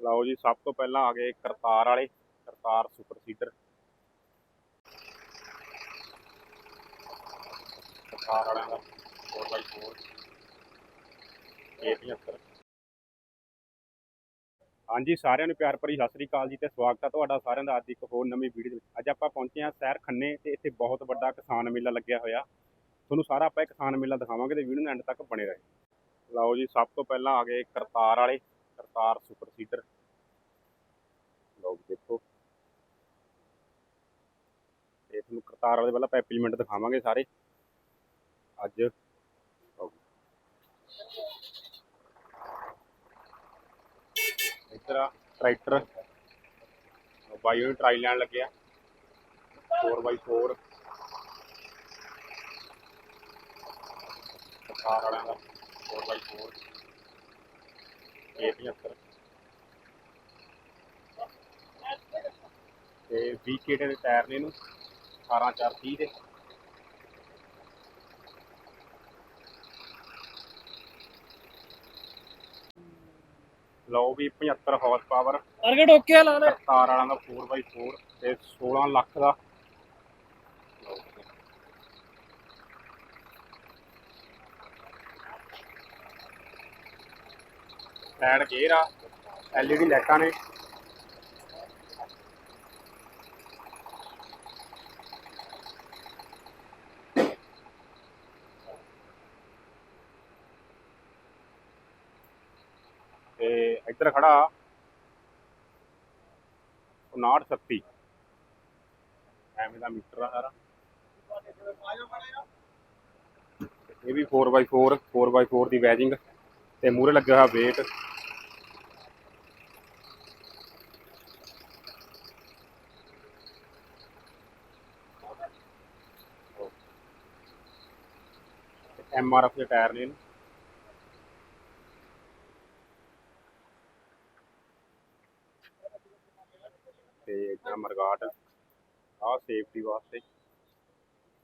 ਲਓ ਜੀ, ਸਭ ਤੋਂ ਪਹਿਲਾਂ ਆ ਗਏ ਕਰਤਾਰ ਵਾਲੇ, ਕਰਤਾਰ ਸੁਪਰ ਸੀਡਰ। ਕਰਤਾਰ ਵਾਲਿਆਂ ਦਾ 4x4 A75 ਹਾਂਜੀ, ਸਾਰਿਆਂ ਨੂੰ ਪਿਆਰ ਭਰੀ ਸਤਿ ਸ੍ਰੀ ਅਕਾਲ ਜੀ ਤੇ ਸਵਾਗਤ ਹੈ ਤੁਹਾਡਾ ਸਾਰਿਆਂ ਦਾ ਅੱਜ ਇੱਕ ਹੋਰ ਨਵੀਂ ਵੀਡੀਓ ਦੇ ਵਿੱਚ। ਅੱਜ ਆਪਾਂ ਪਹੁੰਚੇ ਹਾਂ ਸ਼ਹਿਰ ਖੰਨੇ ਤੇ ਇੱਥੇ ਬਹੁਤ ਵੱਡਾ ਕਿਸਾਨ ਮੇਲਾ ਲੱਗਿਆ ਹੋਇਆ। ਤੁਹਾਨੂੰ ਸਾਰਾ ਆਪਾਂ ਇਹ ਕਿਸਾਨ ਮੇਲਾ ਦਿਖਾਵਾਂਗੇ ਤੇ ਵੀਡੀਓ ਨੂੰ ਐਂਡ ਤੱਕ ਬਣੇ ਰਹੇ। ਲਓ ਜੀ, ਸਭ ਤੋਂ ਪਹਿਲਾਂ ਆ ਗਏ ਕਰਤਾਰ ਵਾਲੇ ਕਰਤਾਰ ਸੁਪਰ ਸੀਡਰ ਲੋਕ ਦੇਖੋ। ਤੇ ਤੁਹਾਨੂੰ ਕਰਤਾਰ ਵਾਲੇ ਪਹਿਲਾਂ ਆਪਾਂ ਇੰਪਲੀਮੈਂਟ ਦਿਖਾਵਾਂਗੇ ਸਾਰੇ। ਅੱਜ। ਇੱਧਰ ਆ ਟਰੈਕਟਰ ਬਾਈ ਨੂੰ ਟਰਾਈ ਲੈਣ ਲੱਗਿਆ। 4x4 ਕਰਤਾਰ ਵਾਲਿਆਂ ਦਾ 4x4 A75 ਤੇ 20 ਕੇਟੇ ਦੇ ਟਾਇਰ ਨੇ ਇਹਨੂੰ 18 4 30 ਦੇ। ਲਓ ਵੀ 75 ਹਾਰਸ ਪਾਵਰ ਟਾਰਗੇਟ ਓਕੇ ਆ ਲਾ ਲੈ ਤਾਰ ਵਾਲਾਂ ਦਾ 4x4 ਤੇ 16 ਲੱਖ ਦਾ ਸਾਈਡ ਗੇਅਰ ਆ, LED ਲਾਈਟਾਂ ਨੇ। ਤੇ ਇੱਧਰ ਖੜਾ 5930 ਐਵੇਂ ਦਾ ਮੀਟਰ ਆ ਸਾਰਾ। ਇਹ ਵੀ 4x4 4x4 ਦੀ ਵੈਜਿੰਗ ਤੇ ਮੂਰੇ ਲੱਗਿਆ ਹੋਇਆ ਵੇਟ ਐਮ ਆਰ ਐਫ ਦੇ ਟਾਇਰ ਨੇ ਇਹਨੂੰ। ਤੇ ਇਦਾਂ ਮਰਗਾਟ ਆਹ ਸੇਫਟੀ ਵਾਸਤੇ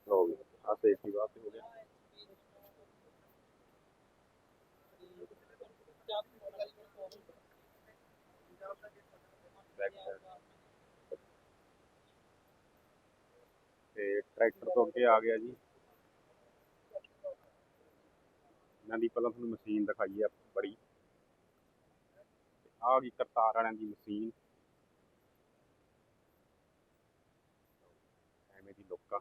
ਲੋ ਵੀ ਆਹ ਸੇਫਟੀ ਵਾਸਤੇ ਹੋ ਗਿਆ Back side। ਤੇ ਟਰੈਕਟਰ ਤੋਂ ਅੱਗੇ ਆ ਗਿਆ ਜੀ ਇਹਨਾਂ ਦੀ ਪਹਿਲਾਂ ਤੁਹਾਨੂੰ ਮਸ਼ੀਨ ਦਿਖਾਈ ਆ ਬੜੀ। ਆਹ ਗਈ ਕਰਤਾਰ ਵਾਲਿਆਂ ਦੀ ਮਸ਼ੀਨ। ਐਵੇਂ ਦੀ ਲੁੱਕ ਆ।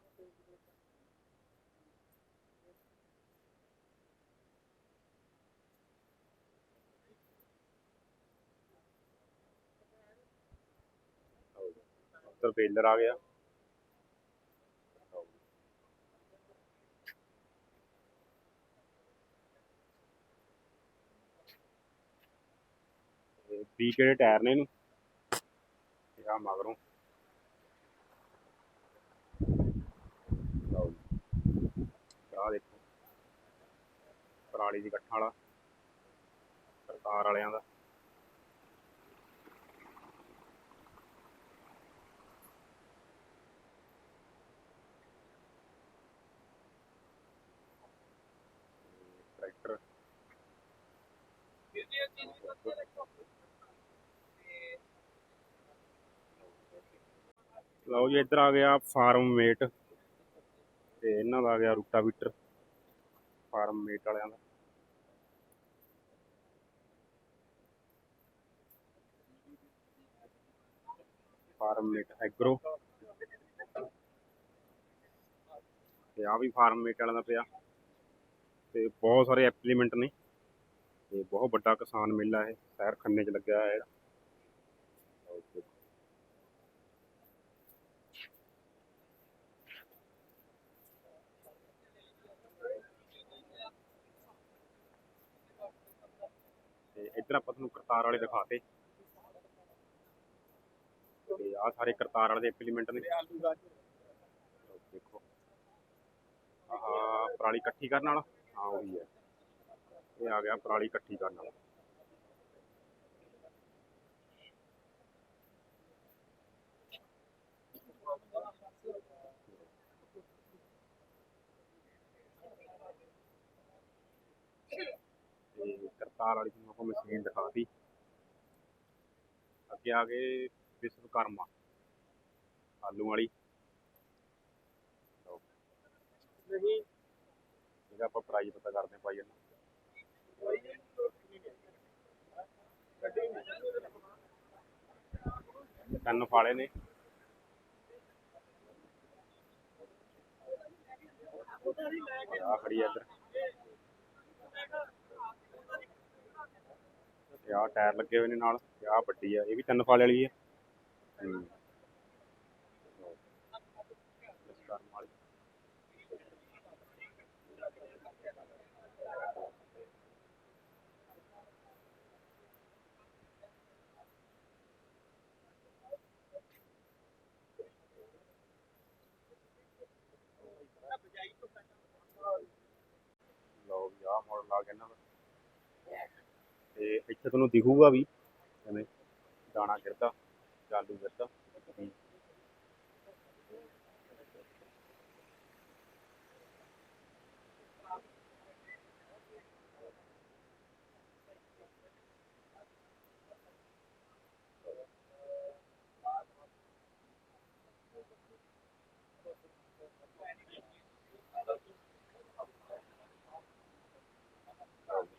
ਉੱਧਰ ਬੇਲਰ ਆ ਗਿਆ। ਤੇ 20 ਕਿਹੜੇ ਟਾਇਰ ਨੇ ਇਹਨੂੰ? ਆ ਮਗਰੋਂ। ਲਓ ਜੀ। ਦੇਖੋ। ਪਰਾਲੀ ਦੀ ਗੱਠਾਂ ਵਾਲਾ। ਸਰਕਾਰ ਵਾਲਿਆਂ ਦਾ। ਟਰੈਕਟਰ। ਲਓ ਜੀ, ਇੱਧਰ ਆ ਗਿਆ ਫਾਰਮ ਮੇਟ ਤੇ ਇਹਨਾਂ ਦਾ ਆ ਗਿਆ ਰੂਟਾਵੀਟਰ ਫਾਰਮ ਮੇਟ ਵਾਲਿਆਂ ਦਾ। ਫਾਰਮ ਮੇਟ ਐਗਰੋ। ਤੇ ਆ ਵੀ ਫਾਰਮ ਮੇਟ ਵਾਲਿਆਂ ਦਾ ਪਿਆ। ਤੇ ਬਹੁਤ ਸਾਰੇ ਐਪਲੀਮੈਂਟ ਨੇ। ਤੇ ਬਹੁਤ ਵੱਡਾ ਕਿਸਾਨ ਮੇਲਾ ਇਹ, ਸ਼ਹਿਰ ਖੰਨੇ 'ਚ ਲੱਗਿਆ ਹੋਇਆ ਹੈ ਤੇ ਇੱਧਰ ਆਪਾਂ ਤੁਹਾਨੂੰ ਕਰਤਾਰ ਵਾਲੇ ਦਿਖਾਤੇ। ਤੇ ਆਹ ਸਾਰੇ ਕਰਤਾਰ ਵਾਲੇ ਦੇ ਇੰਪਲੀਮੈਂਟ ਨੇ। ਦੇਖੋ। ਆਹ ਪਰਾਲੀ ਇਕੱਠੀ ਕਰਨ ਵਾਲਾ। ਹਾਂ, ਉਹੀ ਹੈ। ਇਹ ਆ ਗਿਆ ਪਰਾਲੀ ਇਕੱਠੀ ਕਰਨ ਵਾਲਾ। ਤੇ ਕਰਤਾਰ ਵਾਲੀ ਤੁਹਾਨੂੰ ਆਪਾਂ ਮਸ਼ੀਨ ਦਿਖਾਤੀ ਅੱਗੇ ਆ ਗਏ ਵਿਸ਼ਵਕਰਮਾ ਆਲੂ ਵਾਲੀ। ਨਹੀਂ। ਇਹਦਾ ਆਪਾਂ ਪ੍ਰਾਈਸ ਪਤਾ ਕਰਦੇ ਹਾਂ ਭਾਈ ਇਹਨਾਂ ਕੰਨ ਫਾਲੇ ਨੇ। ਆ ਖੜੀ ਆ ਇੱਧਰ। ਤੇ ਆਹ ਟਾਇਰ ਲੱਗੇ ਹੋਏ ਨੇ ਨਾਲ ਤੇ ਆਹ ਵੱਡੀ ਆ, ਇਹ ਵੀ ਤਿੰਨ ਫਾਲੇ ਵਾਲੀ ਹੈ ਹੂੰ ਵਿਸ਼ਵਕਰਮਾ ਵਾਲੀ ਲਓ ਵੀ ਆਹ ਮਾਡਲ ਆ ਗਿਆ ਇਹਨਾਂ ਦਾ ਤੇ ਇੱਥੇ ਤੁਹਾਨੂੰ ਦਿਖੂਗਾ ਵੀ ਜਿਵੇਂ ਦਾਣਾ ਗਿਰਦਾ ਚਾਲੂ ਗਿਰਦਾ।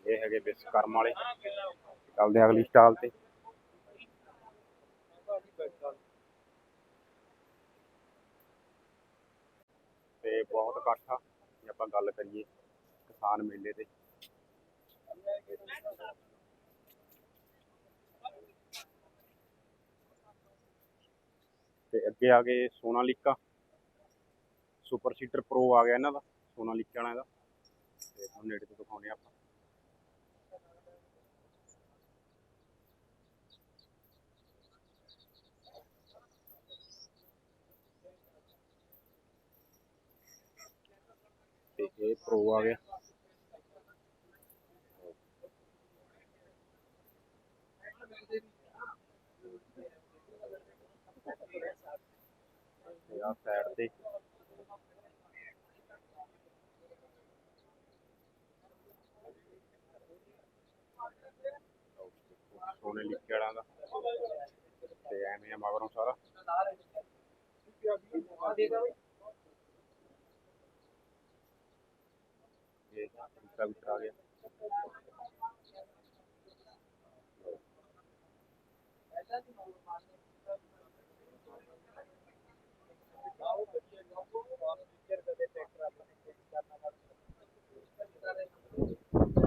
ਇਹ ਹੈਗੇ ਵਿਸ਼ਵਕਰਮ ਵਾਲੇ। ਚੱਲਦੇ ਹਾਂ ਅਗਲੀ ਸਟਾਲ ਤੇ। ਤੇ ਬਹੁਤ ਇਕੱਠ ਆ, ਜੇ ਆਪਾਂ ਗੱਲ ਕਰੀਏ ਕਿਸਾਨ ਮੇਲੇ ਤੇ। ਤੇ ਅੱਗੇ ਆ ਗਏ ਸੋਨਾਲੀਕਾ। ਸੁਪਰ ਸੀਟਰ ਪ੍ਰੋ ਆ ਗਿਆ ਇਹਨਾਂ ਦਾ ਸੋਨਾਲੀਕਾ ਵਾਲਾ ਇਹਦਾ ਤੇ ਤੁਹਾਨੂੰ ਨੇੜੇ ਤੋਂ ਦਿਖਾਉਂਦੇ ਹਾਂ ਆਪਾਂ। ਇਹ ਪ੍ਰੋ ਆ ਗਿਆ। ਆ ਸਾਈਡ ਤੇ। ਸੋਨੇ ਲਿਖੇ ਵਾਲਾ ਦਾ। ਤੇ ਐਵੇਂ ਆ ਮਗਰੋਂ ਸਾਰਾ। ਇਹ ਦੂਸਰਾ ਵੀ ਆ ਗਿਆ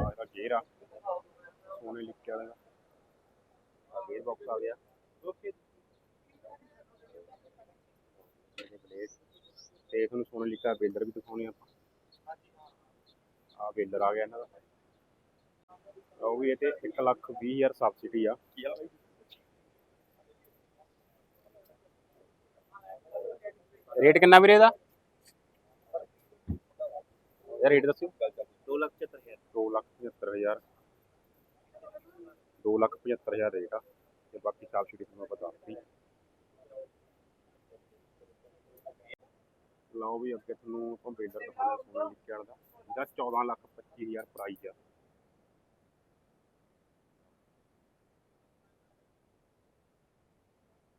ਆਹ ਇਹਦਾ ਆ ਸੋਨੇ ਲਿਖੇ ਵਾਲਾ ਆ ਗੇਅਰ ਬਾਕਸ ਆ ਗਿਆ ਇਹ ਤੇ ਤੁਹਾਨੂੰ ਸੋਨੇ ਲਿਖਿਆ ਬੇਲਰ ਵੀ ਦਿਖਾਉਣੇ ਆਪਾਂ। ਆ ਬੇਲਰ ਆ ਗਿਆ ਇਹਨਾਂ ਦਾ। ਉਹ ਵੀ ਇਹ ਤੇ 1 ਲੱਖ 20 ਹਜ਼ਾਰ ਸਬਸਿਡੀ ਆ। ਰੇਟ ਕਿੰਨਾ ਵੀਰੇ ਇਹਦਾ? ਇਹ ਰੇਟ ਦੱਸਿਓ। 2 ਲੱਖ 75 ਦੋ ਲੱਖ ਪਝੱਤਰ ਹਜ਼ਾਰ। ਦੋ ਲੱਖ ਪਝੱਤਰ ਹਜ਼ਾਰ ਰੇਟ ਆ। ਤੇ ਬਾਕੀ ਸਬਸਿਡੀ ਤੁਹਾਨੂੰ ਆਪਾਂ ਦੱਸਤੀ ਲਓ ਵੀ ਅੱਗੇ ਤੁਹਾਨੂੰ ਆਪਾਂ ਦਿਖਾਉਣਾ ਸੋਨਾ ਲਿਖਿਆ ਵਾਲਾ ਦਾ। 14 ਲੱਖ 25 ਹਜ਼ਾਰ ਪ੍ਰਾਈਸ ਆ।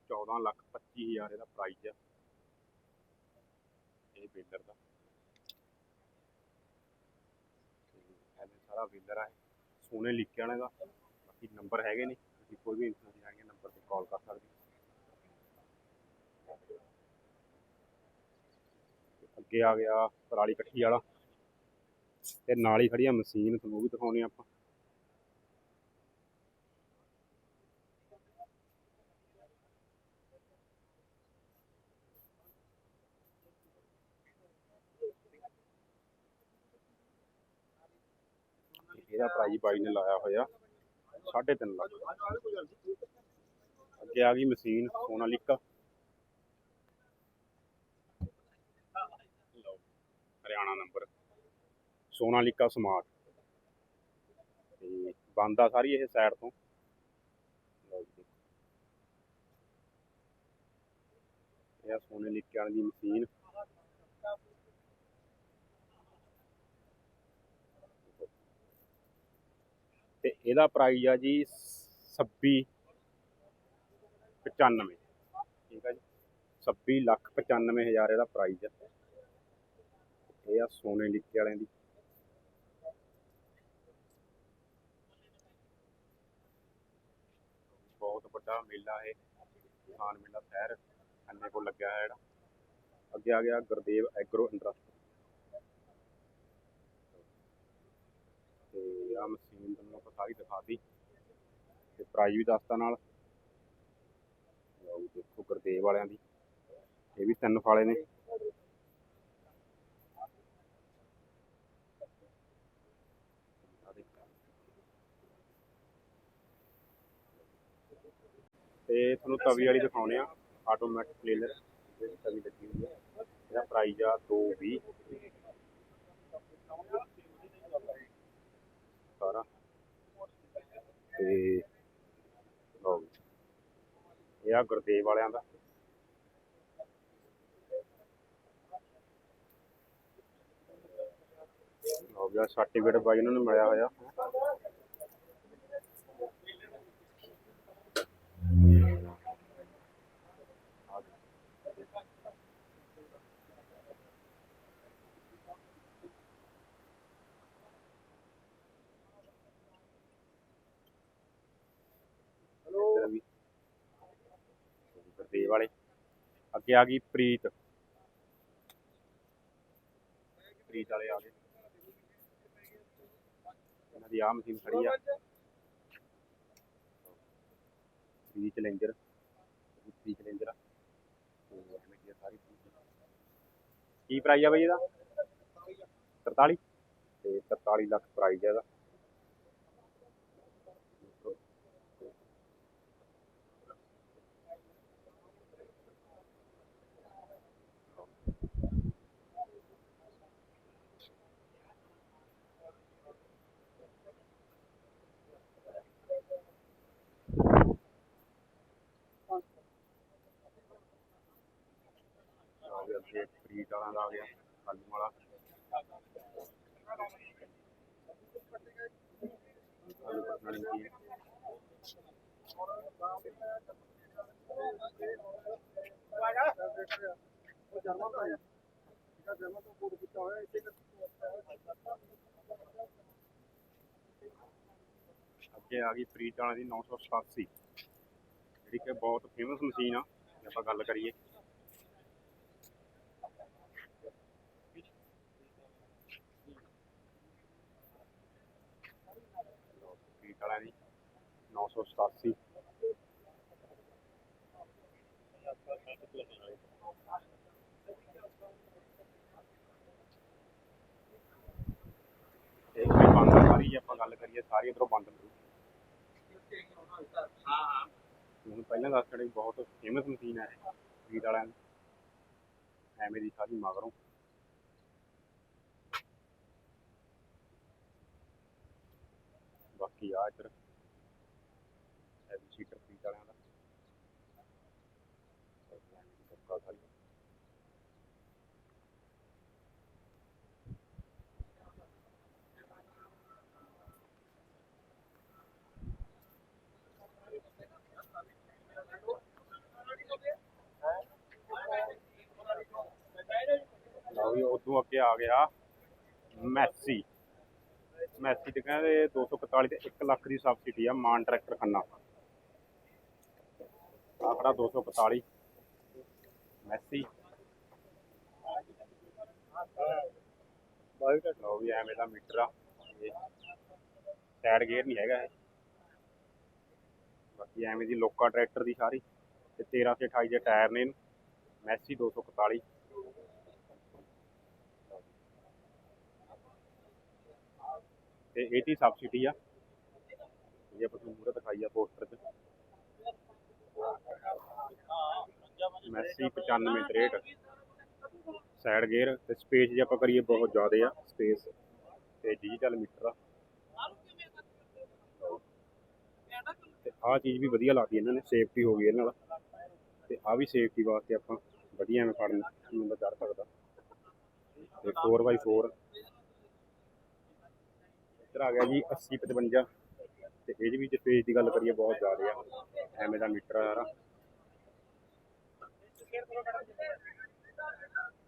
ਚੌਦਾਂ ਲੱਖ ਪੱਚੀ ਹਜ਼ਾਰ ਇਹਦਾ ਪ੍ਰਾਈਸ ਆ। ਇਹ ਬੇਲਰ ਦਾ। ਐਵੇਂ ਸਾਰਾ ਬੇਲਰ ਆ ਸੋਨੇ ਲਿਖਿਆ ਵਾਲੇ ਦਾ। ਬਾਕੀ ਨੰਬਰ ਹੈਗੇ ਨੇ। ਤੁਸੀਂ ਕੋਈ ਵੀ ਇਨਫੋਰਮੇਸ਼ਨ ਹੈਗੀ ਨੰਬਰ ਤੇ ਕਾਲ ਕਰ ਸਕਦੇ ਹੋ ਤੇ ਅੱਗੇ ਆ ਗਿਆ ਪਰਾਲੀ ਇਕੱਠੀ ਵਾਲਾ। ਤੇ ਨਾਲ ਹੀ ਖੜੀ ਆ ਮਸ਼ੀਨ ਤੁਹਾਨੂੰ ਉਹ ਵੀ ਦਿਖਾਉਣੀ ਆਪਾਂ। ਇਹਦਾ ਪ੍ਰਾਈਸ ਬਾਈ ਨੇ ਲਾਇਆ ਹੋਇਆ 3.5 ਲੱਖ। ਅੱਗੇ ਆ ਗਈ machine, Sonalika. Haryana number, Sonalika smart. ਤੇ ਬੰਦ ਆ ਸਾਰੀ ਇਹ ਸਾਈਡ ਤੋਂ। ਇਹ ਸੋਨਾਲੀਕਾ ਦੀ ਮਸ਼ੀਨ। ਤੇ ਇਹਦਾ ਪ੍ਰਾਈਸ ਆ ਜੀ 26 95 ਠੀਕ ਆ ਜੀ। 26 ਲੱਖ 95 ਹਜ਼ਾਰ ਇਹਦਾ ਪ੍ਰਾਈਸ ਹੈ ਇਹ ਆ ਸੋਨੇ ਲਿਖੇ ਵਾਲਿਆਂ ਦੀ। ਬਹੁਤ ਵੱਡਾ ਮੇਲਾ ਇਹ ਕਿਸਾਨ ਮੇਲਾ ਸ਼ਹਿਰ ਅੰਨੇ ਕੋਲ ਲੱਗਿਆ ਹੈ ਜਿਹੜਾ। ਅੱਗੇ ਆ ਗਿਆ ਗੁਰਦੇਵ ਐਗਰੋ ਇੰਡਸਟਰੀ। ਤੇ ਆ ਮਸ਼ੀਨ ਤੁਹਾਨੂੰ ਆਪਾਂ ਸਾਰੀ ਦਿਖਾਤੀ। ਤੇ ਪ੍ਰਾਈਜ਼ ਵੀ ਦੱਸਤਾ ਨਾਲ। ਲਓ ਦੇਖੋ ਗੁਰਦੇਵ ਵਾਲਿਆਂ ਦੀ। ਇਹ ਵੀ ਤਿੰਨ ਫਾਲੇ ਨੇ। ਤੇ ਤੁਹਾਨੂੰ ਤਵੀ ਵਾਲੀ ਦਿਖਾਉਣੇ ਆ ਆਟੋਮੈਟਿਕ ਪਲੇਲਰ ਜਿਹੜੀ ਤਵੀ ਲੱਗੀ ਹੋਈ ਹੈ ਇਹਦਾ ਪ੍ਰਾਈਸ ਆ 220 ਸਾਰਾ ਤੇ ਲਓ ਇਹ ਆ ਗੁਰਦੇਵ ਵਾਲਿਆਂ ਦਾ। ਹੋ ਗਿਆ ਸਰਟੀਫਿਕੇਟ ਬਾਈ ਇਹਨਾਂ ਨੂੰ ਮਿਲਿਆ ਹੋਇਆ ਇੱਧਰ ਵੀ ਗੁਰਦੇਵ ਵਾਲੇ ਅੱਗੇ ਆ ਗਈ ਪ੍ਰੀਤ। ਪ੍ਰੀਤ ਵਾਲੇ ਆ ਗਏ। ਇਹਨਾਂ ਦੀ ਆਹ ਮਸ਼ੀਨ ਖੜੀ ਆ। ਫ੍ਰੀ ਚੈਲੰਜਰ ਫ੍ਰੀ ਚੈਲੰਜਰ ਤੇ ਸਾਰੀ ਕੀ ਪ੍ਰਾਈਸ ਆ ਬਈ ਇਹਦਾ? 43 ਤੇ 43 ਲੱਖ ਪ੍ਰਾਈਜ ਹੈ ਇਹਦਾ। ਫ੍ਰੀ ਆ ਗਿਆ। ਆਲੂ ਵਾਲਾ ਆਲੂ ਪਟਨਾ ਨਹੀਂ ਅੱਗੇ ਆ ਗਈ ਫਰੀਦ ਵਾਲਾ ਦੀ 987 ਜਿਹੜੀ ਕਿ ਬਹੁਤ ਫੇਮਸ ਮਸ਼ੀਨ ਆ। ਜੇ ਆਪਾਂ ਗੱਲ ਕਰੀਏ 987 ਇਹ ਵੀ ਬੰਦ ਸਾਰੀ ਜੇ ਆਪਾਂ ਗੱਲ ਕਰੀਏ, ਸਾਰੀ ਇਧਰੋਂ ਬੰਦ ਮਿਲੂ हाँ हाँ ਪਹਿਲਾਂ ਦੱਸ ਛੜੀ ਬਹੁਤ ਫੇਮਸ ਮਸ਼ੀਨ ਹੈ ਇਹ ਵਾਲਿਆਂ ਦੀ। ਐਵੇਂ ਦੀ ਸਾਰੀ ਮਗਰੋਂ। ਬਾਕੀ ਆ ਇੱਧਰ ਹੈਵੀ ਸੀਟਰ ਫਰੀਦ ਵਾਲਿਆਂ ਦਾ ਐਵੇਂ ਦੀ ਧੁੱਪਾਂ ਸਾਰੀਆਂ। ਲਓ ਵੀ ਉਦੋਂ ਅੱਗੇ ਆ ਗਿਆ ਮੈਸੀ। ਮੈਸੀ ਤੇ ਕਹਿੰਦੇ 241 ਤੇ 1 ਲੱਖ ਦੀ ਸਬਸਿਡੀ ਆ, ਮਾਨ ਟਰੈਕਟਰ ਖੰਨਾ। ਆ ਖੜਾ 241 ਮੈਸੀ। ਲਓ ਵੀ ਐਵੇਂ ਦਾ ਮੀਟਰ ਆ। ਸਾਈਡ ਗੇਅਰ ਨਹੀਂ ਹੈਗਾ ਇਹ। ਬਾਕੀ ਐਵੇਂ ਦੀ ਲੋਕਾ ਟਰੈਕਟਰ ਦੀ ਸਾਰੀ ਤੇ 13 ਤੇ 28 ਦੇ ਟਾਇਰ ਨੇ ਇਹਨੂੰ। ਮੈਸੀ 241 ਤੇ ਇਹ ਦੀ ਸਬਸਿਡੀ ਆ। ਇਹ ਆਪਾਂ ਤੁਹਾਨੂੰ ਮੂਰੇ ਦਿਖਾਈ ਆ ਪੋਸਟਰ 'ਚ ਮੈਸੀ 95 63 ਸਾਈਡ ਗੇਅਰ ਤੇ ਸਪੇਸ ਜੇ ਆਪਾਂ ਕਰੀਏ ਬਹੁਤ ਜ਼ਿਆਦਾ ਆ ਸਪੇਸ ਤੇ ਡਿਜੀਟਲ ਮੀਟਰ ਆ। ਤੇ ਆਹ ਚੀਜ਼ ਵੀ ਵਧੀਆ ਲੱਗਦੀ ਇਹਨਾਂ ਨੇ ਸੇਫਟੀ ਹੋ ਗਈ ਇਹਨਾਂ ਨਾਲ। ਤੇ ਆ ਵੀ ਸੇਫਟੀ ਵਾਸਤੇ ਆਪਾਂ ਵਧੀਆ ਐਵੇਂ ਫੜਨ ਬੰਦਾ ਚੜ ਸਕਦਾ ਤੇ 4x4 ਇੱਧਰ ਆ ਗਿਆ ਜੀ 80 55 ਤੇ ਇਹਦੇ ਵਿੱਚ ਸਪੇਸ ਦੀ ਗੱਲ ਕਰੀਏ ਬਹੁਤ ਜ਼ਿਆਦਾ ਆ। ਐਵੇਂ ਦਾ ਮੀਟਰ ਆ ਸਾਰਾ।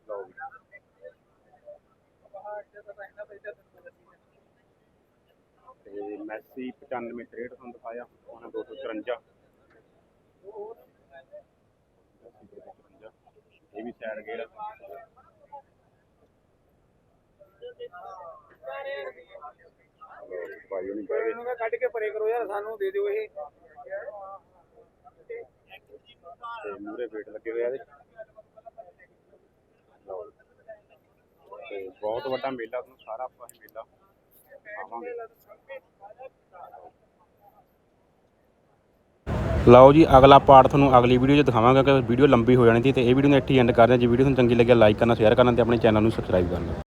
ਲਓ ਤੇ ਮੈਸੀ 95 63 ਤੁਹਾਨੂੰ ਦਿਖਾਇਆ। ਉਹਨੇ 254 ਇਹ ਵੀ ਸਾਈਡ ਗੇਅਰ ਭਾਈ ਉਹਨੇ ਬਹਿ ਗਏ ਇਹਨੂੰ ਮੈਂ ਕੱਢ ਕੇ ਪਰੇ ਕਰੋ ਯਾਰ ਸਾਨੂੰ ਦੇ ਦਿਓ ਇਹ। ਤੇ ਮੂਰੇ ਵੇਟ ਲੱਗੇ ਹੋਏ ਆ ਇਹਦੇ। ਲਓ। ਜੀ। ਤੇ ਬਹੁਤ ਵੱਡਾ ਮੇਲਾ ਤੁਹਾਨੂੰ ਸਾਰਾ ਆਪਾਂ ਇਹ ਮੇਲਾ ਲਓ ਜੀ ਅਗਲਾ ਪਾਰਟ ਤੁਹਾਨੂੰ ਅਗਲੀ ਵੀਡੀਓ 'ਚ ਦਿਖਾਵਾਂਗਾ ਕਿ ਵੀਡੀਓ ਲੰਬੀ ਹੋ ਜਾਣੀ ਸੀ ਤੇ ਇਹ ਵੀਡੀਓ ਨੂੰ ਇੱਥੇ ਐਂਡ ਕਰਦੇ ਹਾਂ। ਜੇ ਵੀਡੀਓ ਤੁਹਾਨੂੰ ਚੰਗੀ ਲੱਗਿਆ ਲਾਈਕ ਕਰਨਾ ਸ਼ੇਅਰ ਕਰਨਾ ਤੇ ਆਪਣੇ ਚੈਨਲ ਨੂੰ ਸਬਸਕ੍ਰਾਈਬ ਕਰਨਾ।